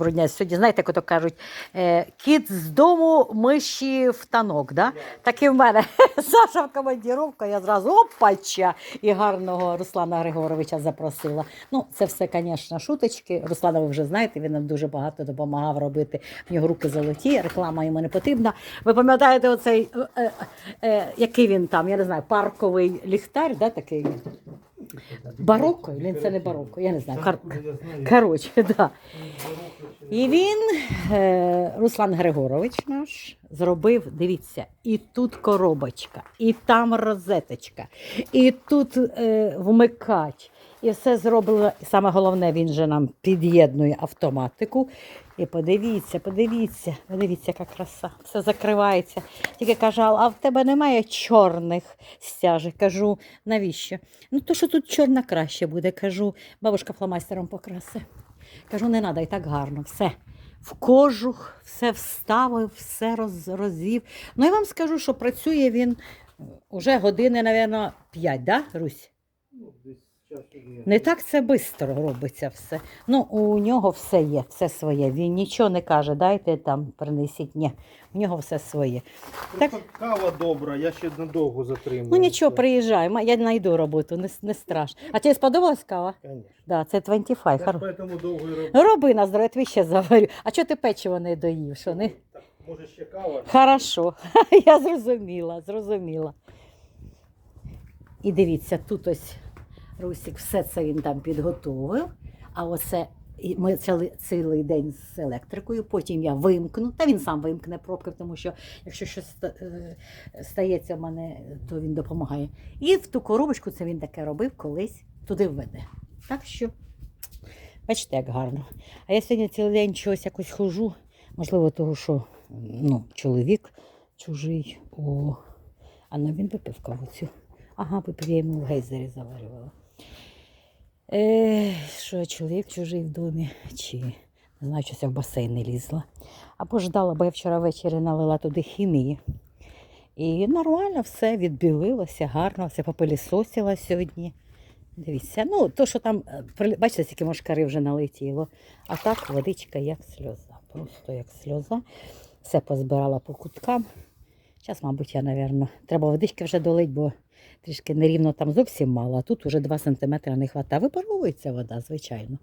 Брудня сьогодні, знаєте, як ото кажуть, е, кіт з дому, миші в танок. Да? Так і в мене Саша в командіровку, я зразу опача і гарного Руслана Григоровича запросила. Ну, це все, звісно, шуточки. Руслана, ви вже знаєте, він нам дуже багато допомагав робити. В нього руки золоті, реклама йому не потрібна. Ви пам'ятаєте, оцей, е, е, е, який він там, я не знаю, парковий ліхтар, да, такий? Бароко? Він це не бароко, я не знаю. Кар... Коротше, да. І він, е, Руслан Григорович наш, зробив, дивіться, і тут коробочка, і там розеточка, і тут е, вмикач. І все зроблено. І саме головне, він же нам під'єднує автоматику. І подивіться, подивіться, подивіться, яка краса. Все закривається. Тільки каже, а в тебе немає чорних стяжок. Кажу, навіщо? Ну, то, що тут чорна краще буде. Кажу, бабушка фломастером покраси. Кажу, не треба, і так гарно. Все. В кожух, все вставив, все роз, розвів. Ну, я вам скажу, що працює він уже години, мабуть, 5, да, Русь? Не так це швидко робиться все. Ну, у нього все є, все своє. Він нічого не каже, дайте там, принесіть. Ні, у нього все своє. Так. Так. Кава добра, я ще надовго затримую. Ну нічого, приїжджай, я знайду роботу, не, не страшно. А тобі сподобалась кава? Конечно. Да, це 25. Я поэтому довго і роблю. Роби на здоров'я, тобі ще заварю. А чого ти печиво не доїв? Що, не? Так, може ще кава? Хорошо, я зрозуміла, зрозуміла. І дивіться, тут ось Русік, все це він там підготовив. А оце і ми цілий, день з електрикою, потім я вимкну, та він сам вимкне пробки, тому що якщо щось е, стається в мене, то він допомагає. І в ту коробочку це він таке робив колись, туди введе. Так що, бачите, як гарно. А я сьогодні цілий день чогось якось хожу, можливо, того, що ну, чоловік чужий. О, а ну він випив каву цю. Ага, випив, я йому в гейзері заварювала. Е, що чоловік чужий в домі, чи не знаю, щось я в басейн не лізла. Або ждала, бо я вчора ввечері налила туди хімії. І нормально все відбілилося, гарно, все попилісосила сьогодні. Дивіться, ну, то, що там, е, бачите, скільки мошкари вже налетіло. А так водичка як сльоза. Просто як сльоза. Все позбирала по куткам. Зараз, мабуть, я, напевно, треба водички вже долить, бо трішки нерівно там зовсім мало, а тут уже 2 см не вистачає. Випаровується вода, звичайно.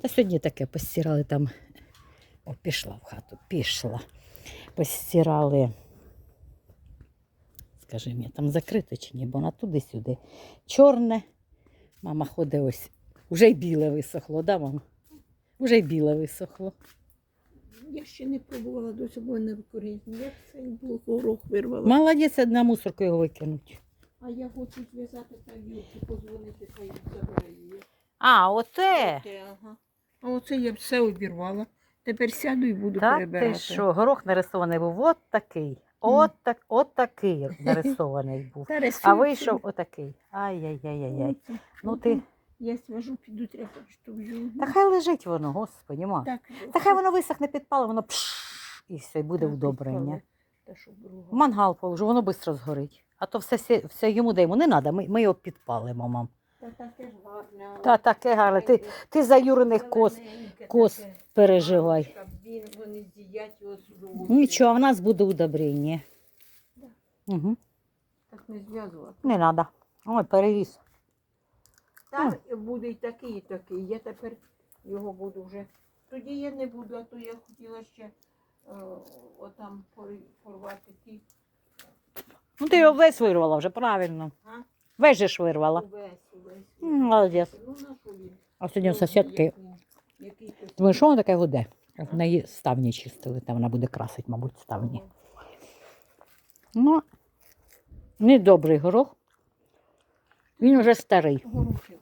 Та сьогодні таке постирали там. О, пішла в хату, пішла. Постирали. Скажи мені, там закрито чи ні, бо вона туди-сюди. Чорне. Мама ходить ось. Уже й біле висохло, да, мама? Уже й біле висохло. Я ще не пробувала досі, бо не викоріння. Я цей блок горох вирвала. Молодець, на мусорку його викинуть. А я хочу зв'язати та Юлці, позвонити та й забере її. А, оте. Те, Ага. А оце я все обірвала. Тепер сяду і буду Так перебирати. ти що, горох нарисований був от такий. От, так, от такий нарисований був. Та А рисунки. вийшов отакий. Ай-яй-яй-яй. Оце. Ну ти. Я свяжу, піду тряпочку вжу. Та хай лежить воно, господі, ма. Так, Та хай воно висохне підпало, воно пш, і все, і буде так, удобрення. Та друга. Мангал положу, воно швидко згорить. А то все, все, все йому даємо. Не треба, ми, ми його підпалимо, мам. Та таке ж гарне. але Та таке гарне. Ти, ти за Юриних зелененьке коз таке. переживай. Він, вони з'їдять його з Нічого, в нас буде удобрення. Угу. Так не зв'язувати. Не треба. Ой, переріс. Там буде і такий, і такий. Я тепер його буду вже. Тоді я не буду, а то я хотіла ще е, отам порвати ті. Ну ти його весь вирвала вже, правильно. А? Весь же ж вирвала. Увесь, увесь. М, Молодець. Ну, на що він? А сьогодні у сусідки. Який- який то- Думаю, що воно таке гуде? В неї ставні чистили, там вона буде красити, мабуть, ставні. Ну, недобрий горох. Він вже старий. Горохи.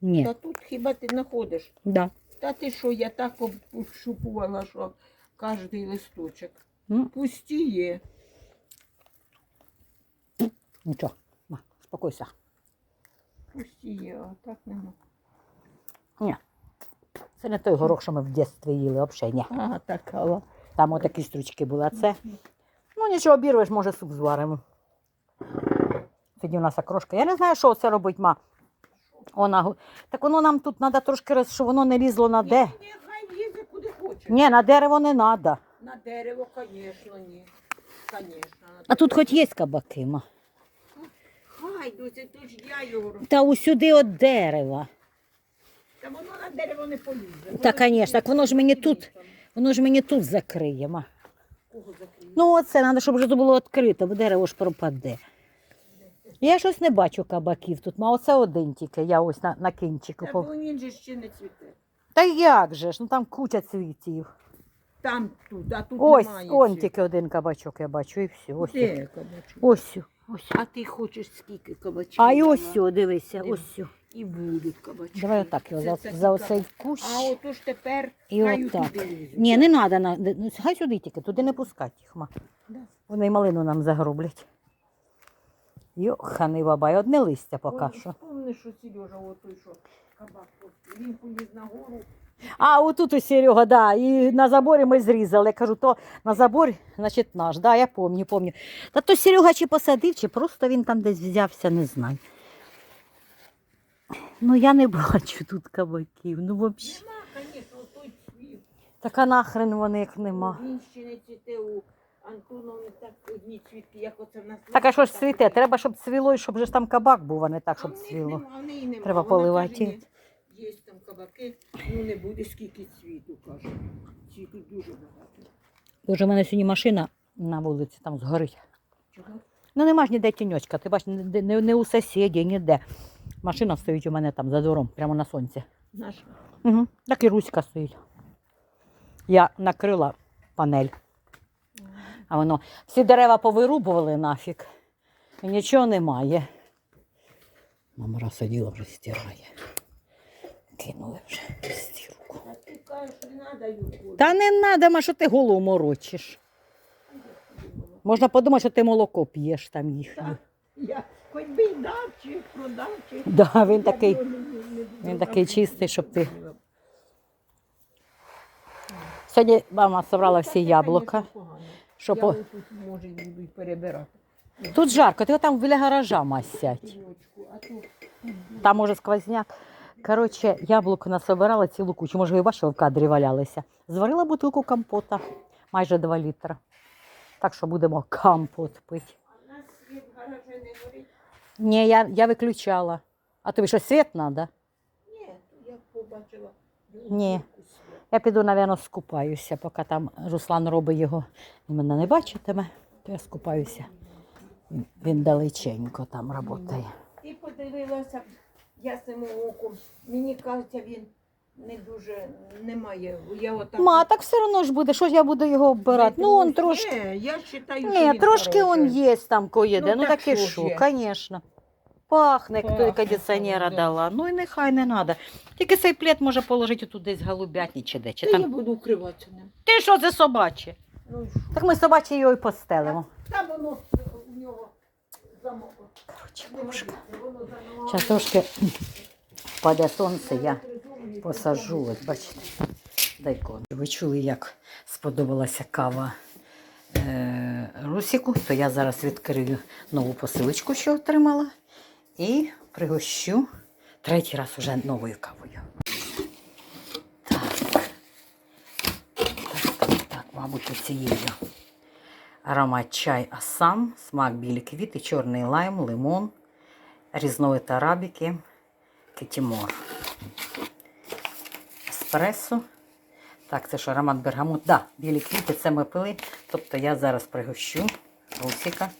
Ні. Та тут хіба ти знаходиш? Да. Та ти що, я так обшупувала, що кожний листочок. Ну, Пусті є. нічого. На, спокойся. Пусті є, а так нема. Ні. Це не той горох, що ми в дитинстві їли, взагалі ні. А, така. Там отакі стручки були, а це. Ну нічого, обірвеш, може суп зваримо. Сьогодні у нас окрошка. Я не знаю, що це робить, ма. Вона... Так воно нам тут треба трошки, роз- щоб воно не лізло на де. Нехай лізе куди хоче. Ні, на дерево не треба. На дерево, звісно, ні. Звісно. А тут хоч є кабаки, ма. Хай, Дуся, то ж я його. Та усюди от дерева. Та воно на дерево не полізе. Та, конечно, так воно ж мені тут. Воно ж мені тут закриє, ма. Кого закриє? Ну, оце треба, щоб вже було відкрито, бо дерево ж пропаде. Я щось не бачу кабаків тут, ма оце один тільки, я ось на, на кінчику. Та бо він же ще не цвіте. Та як же ж, ну там куча цвітів. Там тут, а тут Ось, немає. он тільки один кабачок я бачу, і все. Ось. Де кабачок? Ось. Ось. А ти хочеш скільки кабачків? А і ось, сьо, дивися, Диви. ось. сьо. І будуть кабачки. Давай отак його за, за оцей кущ. А отож тепер І хай отак. туди лізуть. Ні, не треба, ну, хай сюди тільки, туди не пускати їх, ма. Да. Вони й малину нам загроблять. Йоханий бабай, одне листя поки Ой, що. Помниш, що Сережа, отой, що кабак, він поліз на гору. А, отут у Серега, да, і на заборі ми зрізали. Я кажу, то на заборі, значить, наш. Да, я пам'ятаю, пам'ятаю. Та то Серега чи посадив, чи просто він там десь взявся, не знаю. Ну, я не бачу тут кабаків, ну взагалі. Нема, звісно, той цвіт. Така нахрен вони як нема. Він ще не цвіте у Антоновні так одні цвітки, як оце в нас. Так, а що ж цвіте? Треба, щоб цвіло і щоб же ж там кабак був, а не так, щоб цвіло. нема, в неї нема. Треба поливати. Є там кабаки, ну не буде скільки цвіту, каже. Цвіту дуже багато. Дуже в мене сьогодні машина на вулиці там згорить. Чого? Ну нема ж ніде тіньочка, ти бачиш, не, не, не у сусіді, ніде. Машина стоїть у мене там за двором, прямо на сонці. Наша. Угу. Так і Руська стоїть. Я накрила панель, а воно всі дерева повирубували нафіг. І нічого немає. Мама сиділа вже стирає. Кинули вже стірку. Та не треба, ма, що ти голову морочиш. Можна подумати, що ти молоко п'єш там їхнє. Так. Я хоч би й дав, чи продав, чи... Да, він Я такий. не- не- не він такий чистий, щоб ти- Сьогодні мама зібрала всі яблука. Я по- отут, може, буду перебирати. Тут жарко, ти там біля гаража масять. Пілочку, Там може сквозняк. Коротше, яблуко насобирала цілу кучу. Може, ви бачили, в кадрі валялися. Зварила бутилку компота, майже 2 літра. Так що будемо компот пити. А нас світ в гаражі не горить. Ні, я, я виключала. А тобі що, світ треба? Ні, я побачила. Ні. Я піду, напевно, скупаюся, поки там Руслан робить його. Він мене не бачитиме, то я скупаюся. Він далеченько там працює. І подивилася ясним оком. Мені кажеться, він не дуже немає. Я отак. Ма, так все одно ж буде, що ж я буду його оббирати? Ну, он трошки. Ні, я вважаю, що Ні, він трошки он хороший. є там коїде. Ну, Ну, так так і що що, є? звісно. Пахне, хто Пахне, кондиціонера да. дала. Ну і нехай не треба. Тільки цей плед може положити тут десь голубятні чи де. Чи Та я буду укриватися ним. Ти що це собаче? Ну, що? Так ми собачі його і постелимо. Та воно у нього замокло. Коротше, замокло. Зараз трошки впаде сонце, я посажу, от бачите, дайкон. Ви чули, як сподобалася кава е, Русіку, то я зараз відкрию нову посилочку, що отримала, і пригощу третій раз уже новою кавою. Так, так, так, так мабуть, оцією. Аромат чай асам, смак білі квіти, чорний лайм, лимон, різновид арабіки, кетімор. Еспресо. Так, це ж аромат бергамот. Да, білі квіти це ми пили. Тобто я зараз пригощу русіка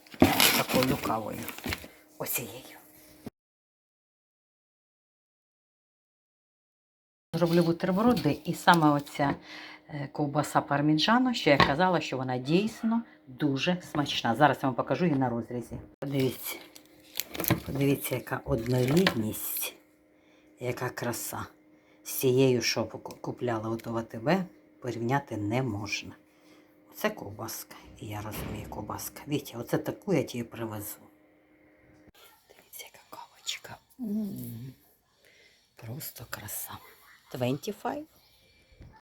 такою кавою. Оцією. Зроблю бутерброди і саме оця е, ковбаса парміджано, що я казала, що вона дійсно дуже смачна. Зараз я вам покажу її на розрізі. Подивіться. Подивіться, яка однорідність, яка краса. З цією, що купляла от АТБ, порівняти не можна. Оце ковбаска. І я розумію, ковбаска. Вітя, оце таку я тобі привезу. Дивіться, яка кавочка. Просто краса. 25.